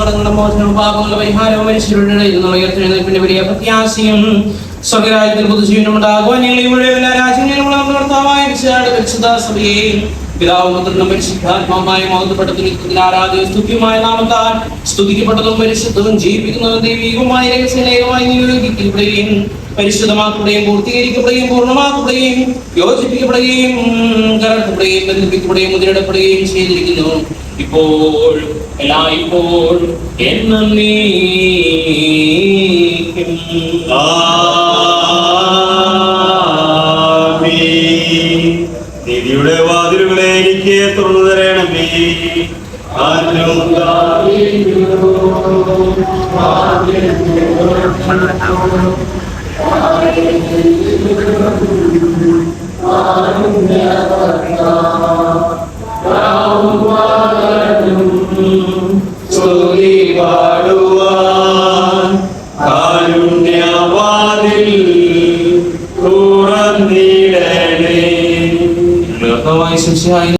കടങ്ങളുടെ മോചനവും പാപങ്ങളുടെ പരിഹാരവും മനുഷ്യരുടെ ഇടയിൽ നിന്നുള്ള ഉയർത്തെഴുന്നേൽപ്പിന്റെ വലിയ പ്രത്യാശയും സ്വർഗരാജ്യത്തിൽ പൊതുജീവനം ഉണ്ടാകുവാൻ ഞങ്ങൾ ഇവിടെ വിശാല പരിശുദ്ധ സഭയെയും പിതാവ് പുത്രനും പരിശുദ്ധാത്മാവുമായ നിൽക്കുന്ന ആരാധ്യ സ്തുതിയുമായ നാമത്താൽ സ്തുതിക്കപ്പെട്ടതും പരിശുദ്ധവും ജീവിപ്പിക്കുന്നതും ദൈവികവുമായ രഹസ്യലേഖമായി നിയോഗിക്കപ്പെടുകയും പരിശുദ്ധമാക്കുകയും പൂർത്തീകരിക്കപ്പെടുകയും പൂർണമാക്കുകയും യോജിപ്പിക്കപ്പെടുകയും കലർത്തപ്പെടുകയും ബന്ധിപ്പിക്കപ്പെടുകയും മുദ്രയിടപ്പെടുകയും ചെയ്തിരിക്കുന്നു ഇപ്പോൾ എല്ലായ്പ്പോഴും എന്നേക്കും ആമീൻ. വാതിലുകളെ എനിക്ക് തുറന്നു തരണമേ പാടുവാൻ കാരുണ്യവാതിൽ തുറന്നിടണേ bahwa.